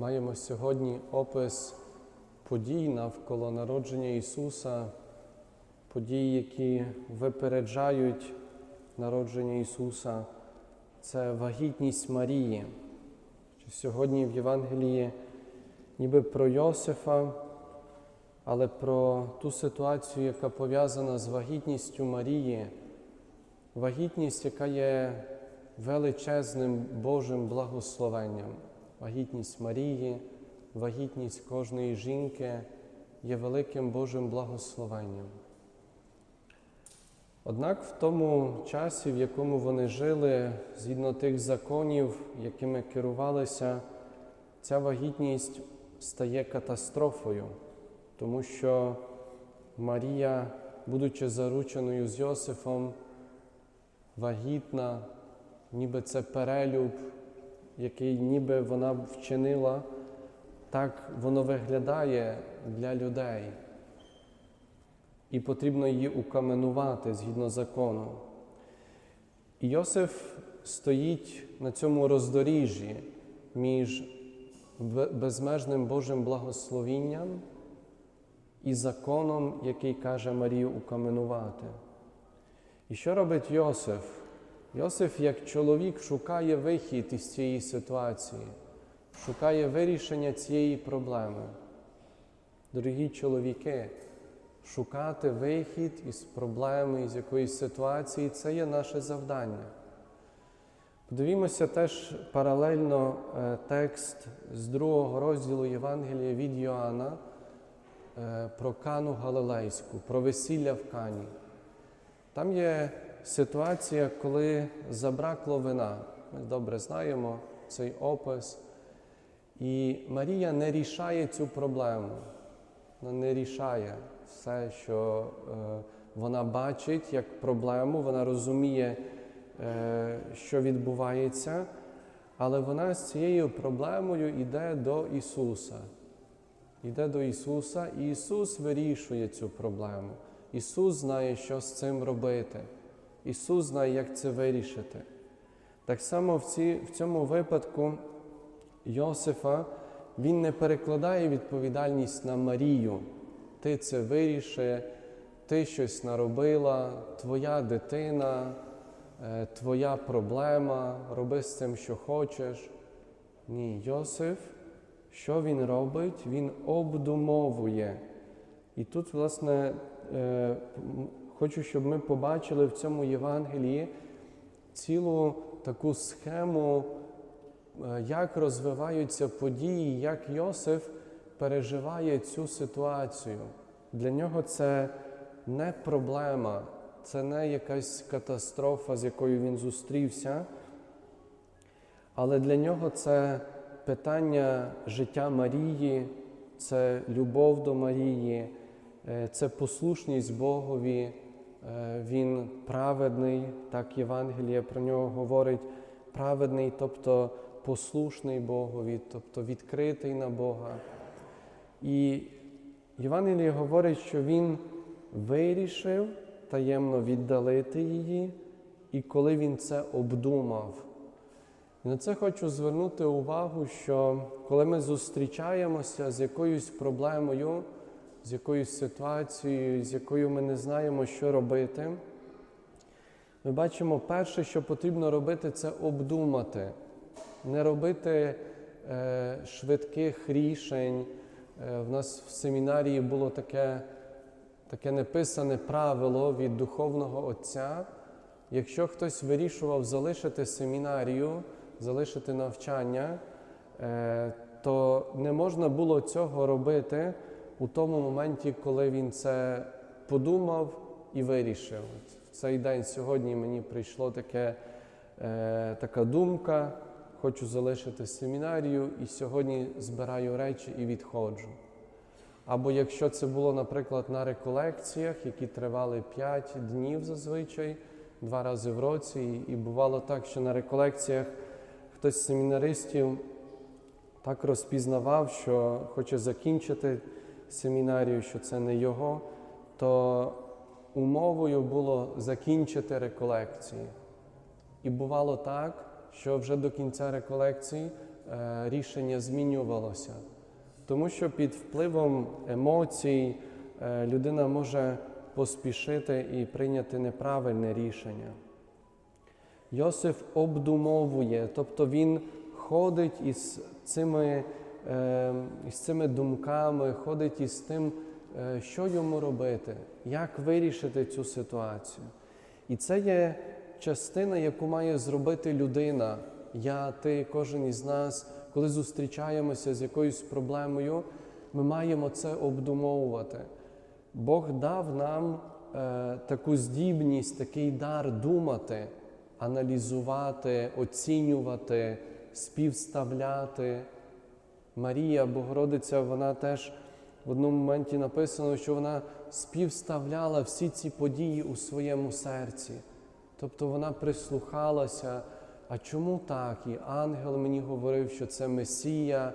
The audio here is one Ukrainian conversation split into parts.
Маємо сьогодні опис подій навколо народження Ісуса, подій, які випереджають народження Ісуса. Це вагітність Марії. Сьогодні в Євангелії ніби про Йосифа, але про ту ситуацію, яка пов'язана з вагітністю Марії, вагітність, яка є величезним Божим благословенням. Вагітність Марії, вагітність кожної жінки є великим Божим благословенням. Однак в тому часі, в якому вони жили, згідно тих законів, якими керувалися, ця вагітність стає катастрофою, тому що Марія, будучи зарученою з Йосифом, вагітна, ніби це перелюб, який ніби вона вчинила, так воно виглядає для людей. І потрібно її укаменувати згідно закону. І Йосиф стоїть на цьому роздоріжжі між безмежним Божим благословінням і законом, який каже Марію укаменувати. І що робить Йосиф? Йосиф, як чоловік, шукає вихід із цієї ситуації, шукає вирішення цієї проблеми. Дорогі чоловіки, шукати вихід із проблеми, із якоїсь ситуації це є наше завдання. Подивімося теж паралельно текст з другого розділу Євангелія від Йоанна про Кану Галилейську, про весілля в Кані. Там є ситуація, коли забракло вина. Ми добре знаємо цей опис. І Марія не рішає цю проблему. Вона не рішає все, що е, вона бачить як проблему, вона розуміє, е, що відбувається, але вона з цією проблемою йде до Ісуса. Йде до Ісуса, і Ісус вирішує цю проблему. Ісус знає, що з цим робити. Ісус знає, як це вирішити. Так само в, ці, в цьому випадку Йосифа він не перекладає відповідальність на Марію. Ти це виріши, ти щось наробила, твоя дитина, твоя проблема, роби з цим, що хочеш. Ні, Йосиф, що він робить? Він обдумовує. І тут, власне, хочу, щоб ми побачили в цьому Євангелії цілу таку схему, як розвиваються події, як Йосиф переживає цю ситуацію. Для нього це не проблема, це не якась катастрофа, з якою він зустрівся, але для нього це питання життя Марії, це любов до Марії, це послушність Богові. Він праведний, так Євангеліє про нього говорить, праведний, тобто послушний Богові, тобто відкритий на Бога. І Євангеліє говорить, що він вирішив таємно віддалити її, і коли він це обдумав. І на це хочу звернути увагу, що коли ми зустрічаємося з якоюсь проблемою, з якоюсь ситуацією, з якою ми не знаємо, що робити, ми бачимо, перше, що потрібно робити, це обдумати, не робити е, швидких рішень. Е, в нас в семінарії було таке, таке неписане правило від духовного отця. Якщо хтось вирішував залишити семінарію, залишити навчання, е, то не можна було цього робити у тому моменті, коли він це подумав і вирішив. В цей день сьогодні мені прийшло таке, е, така думка, хочу залишити семінарію, і сьогодні збираю речі і відходжу. Або якщо це було, наприклад, на реколекціях, які тривали 5 днів зазвичай, два рази в році, і бувало так, що на реколекціях хтось з семінаристів так розпізнавав, що хоче закінчити семінарію, що це не його, то умовою було закінчити реколекції. І бувало так, що вже до кінця реколекції е, рішення змінювалося. Тому що під впливом емоцій е, людина може поспішити і прийняти неправильне рішення. Йосиф обдумовує, тобто він ходить із цими, із цими думками, ходить із тим, е, що йому робити, як вирішити цю ситуацію. І це є частина, яку має зробити людина. Я, ти, кожен із нас, коли зустрічаємося з якоюсь проблемою, ми маємо це обдумовувати. Бог дав нам е, таку здібність, такий дар думати, аналізувати, оцінювати, співставляти. Марія, Богородиця, вона теж в одному моменті написано, що вона співставляла всі ці події у своєму серці. Тобто вона прислухалася, а чому так? І ангел мені говорив, що це Месія,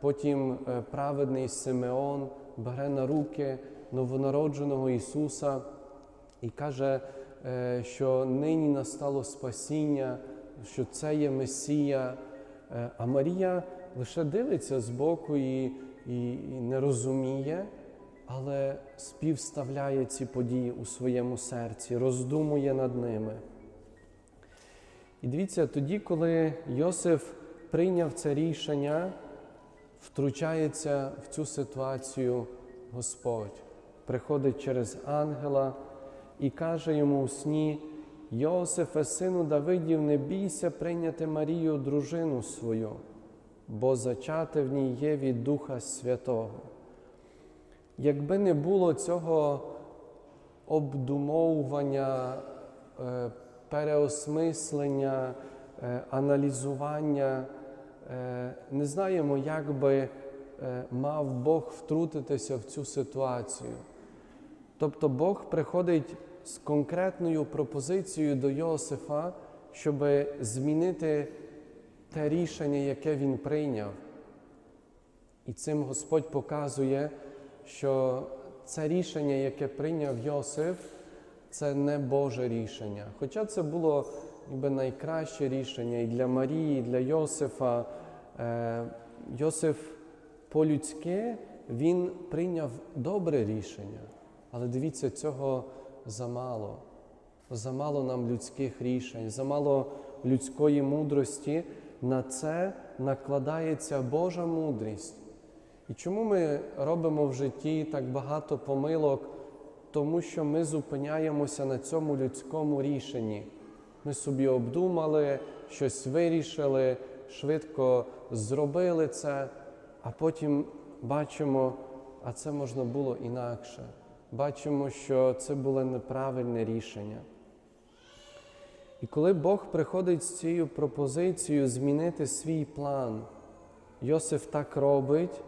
потім е, праведний Симеон бере на руки новонародженого Ісуса і каже, е, що нині настало спасіння, що це є Месія. Е, А Марія лише дивиться збоку і, і, і не розуміє, але співставляє ці події у своєму серці, роздумує над ними. І дивіться, тоді, коли Йосиф прийняв це рішення, втручається в цю ситуацію Господь, приходить через ангела і каже йому у сні: Йосифе, сину Давидів, не бійся прийняти Марію, дружину свою, бо зачати в ній є від Духа Святого. Якби не було цього обдумовування, е, переосмислення, е, аналізування, е, не знаємо, як би мав Бог втрутитися в цю ситуацію. Тобто Бог приходить з конкретною пропозицією до Йосифа, щоб змінити те рішення, яке він прийняв. І цим Господь показує, що це рішення, яке прийняв Йосиф, це не Боже рішення. Хоча це було ніби найкраще рішення і для Марії, і для Йосифа. Е, Йосиф по-людськи він прийняв добре рішення, але дивіться, цього замало. Замало нам людських рішень, замало людської мудрості. На це накладається Божа мудрість. І чому ми робимо в житті так багато помилок? Тому що ми зупиняємося на цьому людському рішенні. Ми собі обдумали, щось вирішили, швидко зробили це, а потім бачимо, а це можна було інакше. Бачимо, що це було неправильне рішення. І коли Бог приходить з цією пропозицією змінити свій план, Йосиф так робить,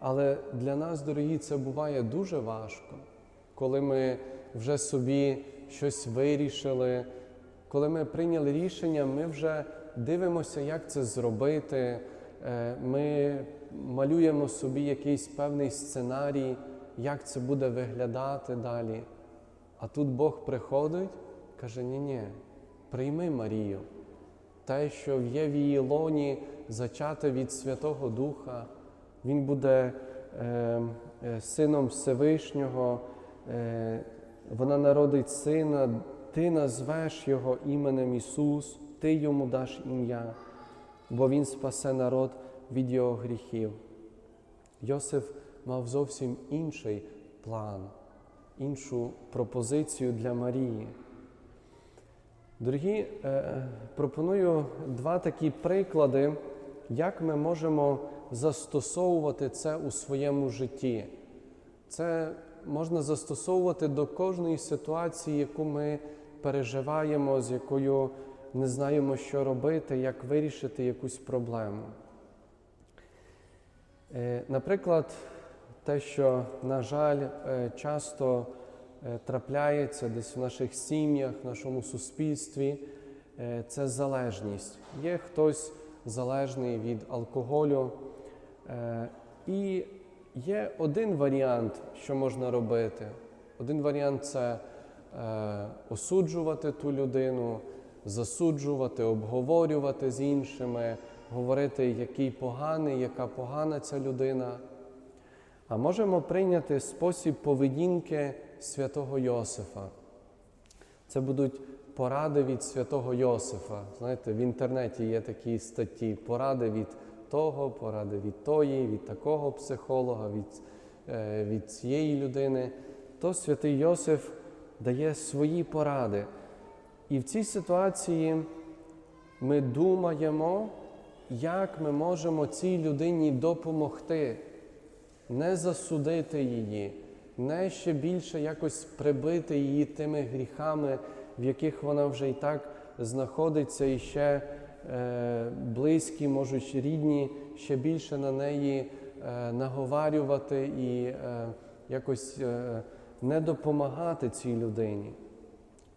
але для нас, дорогі, це буває дуже важко, коли ми вже собі щось вирішили, коли ми прийняли рішення, ми вже дивимося, як це зробити. Е, Ми малюємо собі якийсь певний сценарій, як це буде виглядати далі. А тут Бог приходить, каже: ні-ні, прийми Марію, те, що є в її лоні, зачате від Святого Духа, Він буде е, е, сином Всевишнього, е, вона народить сина, ти назвеш його іменем Ісус, ти йому даш ім'я, бо Він спасе народ від його гріхів. Йосиф мав зовсім інший план, іншу пропозицію для Марії. Дорогі, е, пропоную два такі приклади, як ми можемо застосовувати це у своєму житті. Це можна застосовувати до кожної ситуації, яку ми переживаємо, з якою не знаємо, що робити, як вирішити якусь проблему. Е, Наприклад, те, що, на жаль, е, часто трапляється десь в наших сім'ях, в нашому суспільстві, е, це залежність. Є хтось залежний від алкоголю. е, І є один варіант, що можна робити. Один варіант це е, осуджувати ту людину, засуджувати, обговорювати з іншими, говорити, який поганий, яка погана ця людина. А можемо прийняти спосіб поведінки святого Йосифа. Це будуть поради від святого Йосифа. Знаєте, в інтернеті є такі статті, поради від того, поради від тої, від такого психолога, від, е, від цієї людини. То святий Йосиф дає свої поради. І в цій ситуації ми думаємо, як ми можемо цій людині допомогти, не засудити її, не ще більше якось прибити її тими гріхами, в яких вона вже і так знаходиться, і ще е, близькі, можуть рідні, ще більше на неї е, наговарювати і е, якось е, не допомагати цій людині.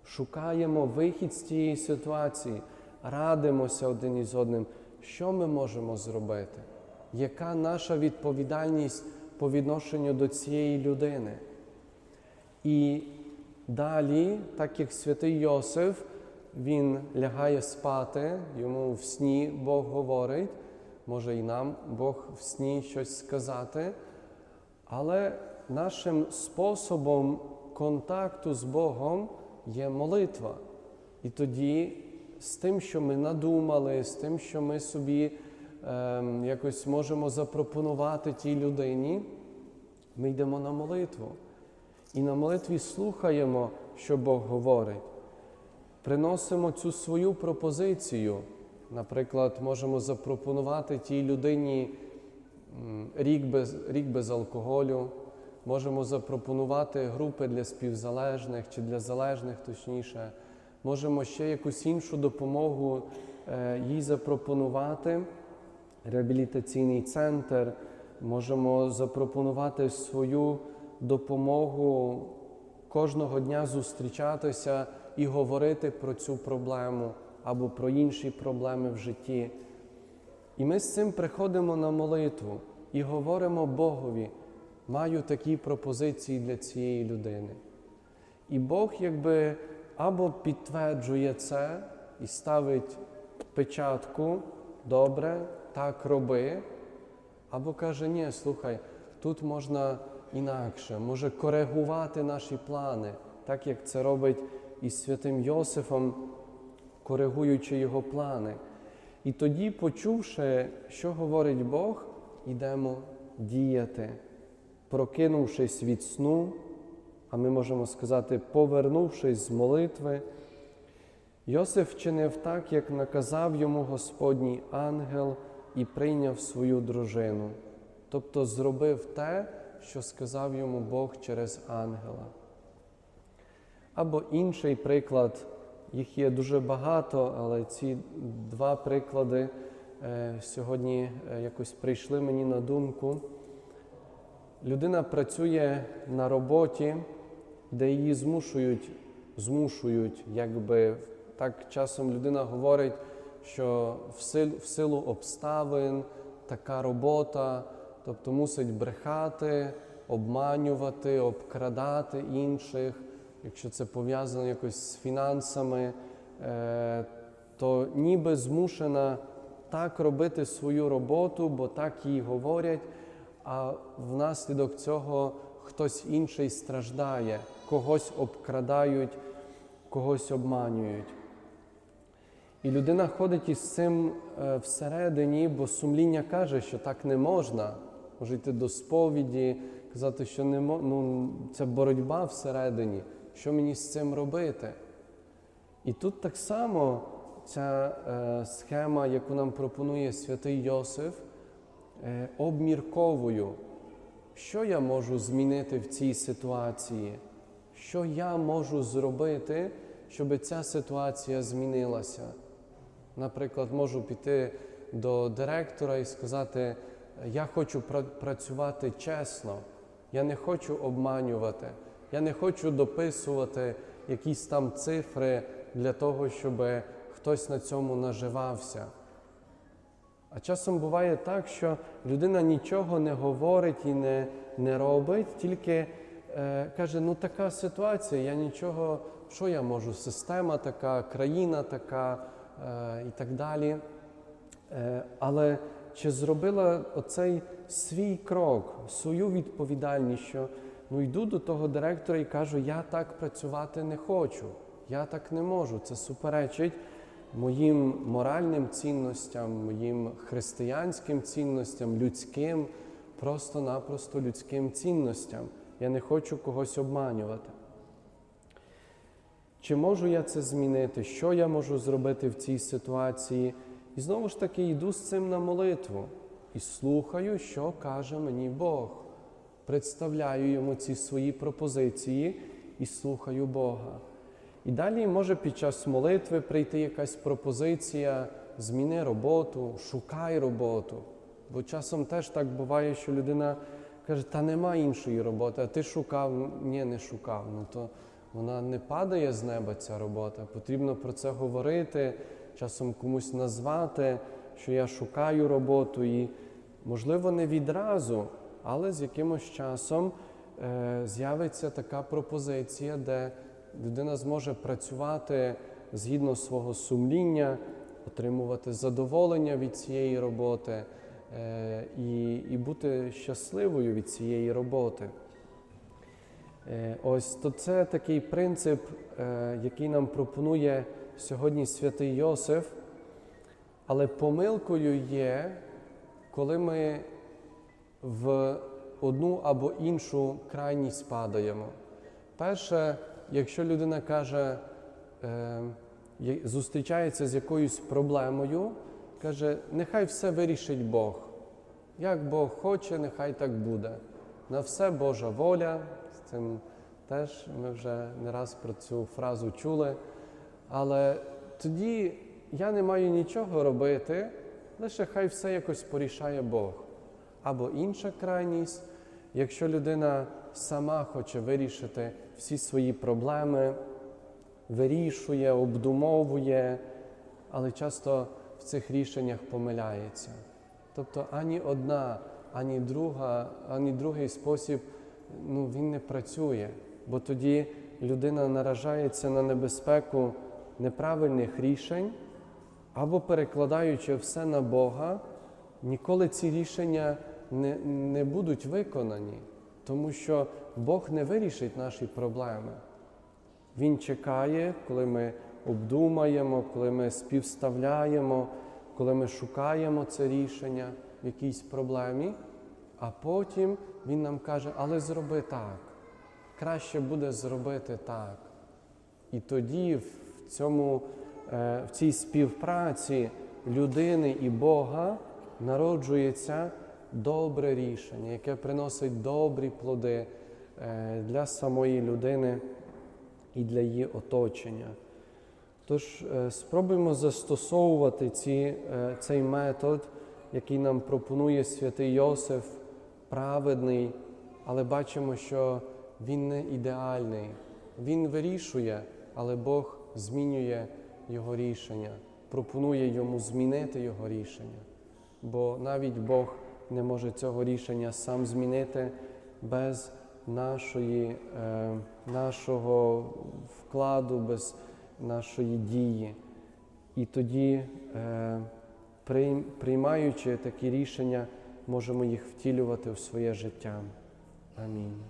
Шукаємо вихід з цієї ситуації, радимося один із одним, що ми можемо зробити, яка наша відповідальність по відношенню до цієї людини. І далі, так як святий Йосиф, він лягає спати, йому в сні Бог говорить, може і нам Бог в сні щось сказати, але нашим способом контакту з Богом є молитва. І тоді з тим, що ми надумали, з тим, що ми собі якось можемо запропонувати тій людині, ми йдемо на молитву. І на молитві слухаємо, що Бог говорить. Приносимо цю свою пропозицію. Наприклад, можемо запропонувати тій людині рік без, рік без алкоголю, можемо запропонувати групи для співзалежних чи для залежних, точніше. Можемо ще якусь іншу допомогу е, їй запропонувати, реабілітаційний центр, можемо запропонувати свою допомогу кожного дня зустрічатися і говорити про цю проблему або про інші проблеми в житті. І ми з цим приходимо на молитву і говоримо Богові, маю такі пропозиції для цієї людини. І Бог якби або підтверджує це і ставить печатку, добре, так роби, або каже, ні, слухай, тут можна інакше, може коригувати наші плани, так як це робить із святим Йосифом, коригуючи його плани. І тоді, почувши, що говорить Бог, йдемо діяти, прокинувшись від сну, а ми можемо сказати, повернувшись з молитви, Йосиф вчинив так, як наказав йому Господній ангел і прийняв свою дружину, тобто зробив те, що сказав йому Бог через ангела. Або інший приклад, їх є дуже багато, але ці два приклади е, сьогодні е, якось прийшли мені на думку. Людина працює на роботі, де її змушують, змушують, якби так часом людина говорить, що в силу, в силу обставин така робота, тобто мусить брехати, обманювати, обкрадати інших. Якщо це пов'язано якось з фінансами, е, то ніби змушена так робити свою роботу, бо так їй говорять, а внаслідок цього хтось інший страждає, когось обкрадають, когось обманюють. І людина ходить із цим е, всередині, бо сумління каже, що так не можна. Може йти до сповіді, казати, що не мо... ну, це боротьба всередині, що мені з цим робити. І тут так само ця е, схема, яку нам пропонує святий Йосиф, е, обмірковую, що я можу змінити в цій ситуації, що я можу зробити, щоб ця ситуація змінилася. Наприклад, можу піти до директора і сказати, я хочу працювати чесно, я не хочу обманювати, я не хочу дописувати якісь там цифри для того, щоб хтось на цьому наживався. А часом буває так, що людина нічого не говорить і не, не робить, тільки е, каже, ну така ситуація, я нічого, що я можу, система така, країна така і так далі. Е, Але чи зробила оцей свій крок, свою відповідальність, що ну йду до того директора і кажу, я так працювати не хочу, я так не можу. Це суперечить моїм моральним цінностям, моїм християнським цінностям, людським, просто-напросто людським цінностям. Я не хочу когось обманювати. Чи можу я це змінити? Що я можу зробити в цій ситуації? І знову ж таки йду з цим на молитву і слухаю, що каже мені Бог. Представляю йому ці свої пропозиції і слухаю Бога. І далі може під час молитви прийти якась пропозиція, зміни роботу, шукай роботу. Бо часом теж так буває, що людина каже, та нема іншої роботи, а ти шукав, ні, не шукав. Ну то вона не падає з неба, ця робота. Потрібно про це говорити, часом комусь назвати, що я шукаю роботу, і, можливо, не відразу, але з якимось часом е, з'явиться така пропозиція, де людина зможе працювати згідно свого сумління, отримувати задоволення від цієї роботи е, і, і бути щасливою від цієї роботи. Е, Ось то це такий принцип, е, який нам пропонує сьогодні святий Йосиф. Але помилкою є, коли ми в одну або іншу крайність падаємо. Перше, якщо людина каже, е, зустрічається з якоюсь проблемою, каже, нехай все вирішить Бог. Як Бог хоче, нехай так буде. На все Божа воля. Цим теж ми вже не раз про цю фразу чули. Але тоді я не маю нічого робити, лише хай все якось порішає Бог. Або інша крайність, якщо людина сама хоче вирішити всі свої проблеми, вирішує, обдумовує, але часто в цих рішеннях помиляється. Тобто ані одна, ані друга, ані другий спосіб ну, він не працює, бо тоді людина наражається на небезпеку неправильних рішень, або перекладаючи все на Бога, ніколи ці рішення не, не будуть виконані, тому що Бог не вирішить наші проблеми. Він чекає, коли ми обдумаємо, коли ми співставляємо, коли ми шукаємо це рішення в якійсь проблемі, а потім Він нам каже, але зроби так. Краще буде зробити так. І тоді в, цьому, е, в цій співпраці людини і Бога народжується добре рішення, яке приносить добрі плоди е, для самої людини і для її оточення. Тож е, спробуємо застосовувати ці, цей метод, який нам пропонує святий Йосиф, праведний, але бачимо, що він не ідеальний. Він вирішує, але Бог змінює його рішення, пропонує йому змінити його рішення. Бо навіть Бог не може цього рішення сам змінити без нашої, е, нашого вкладу, без нашої дії. І тоді, е, приймаючи такі рішення, можемо їх втілювати у своє життя. Амінь.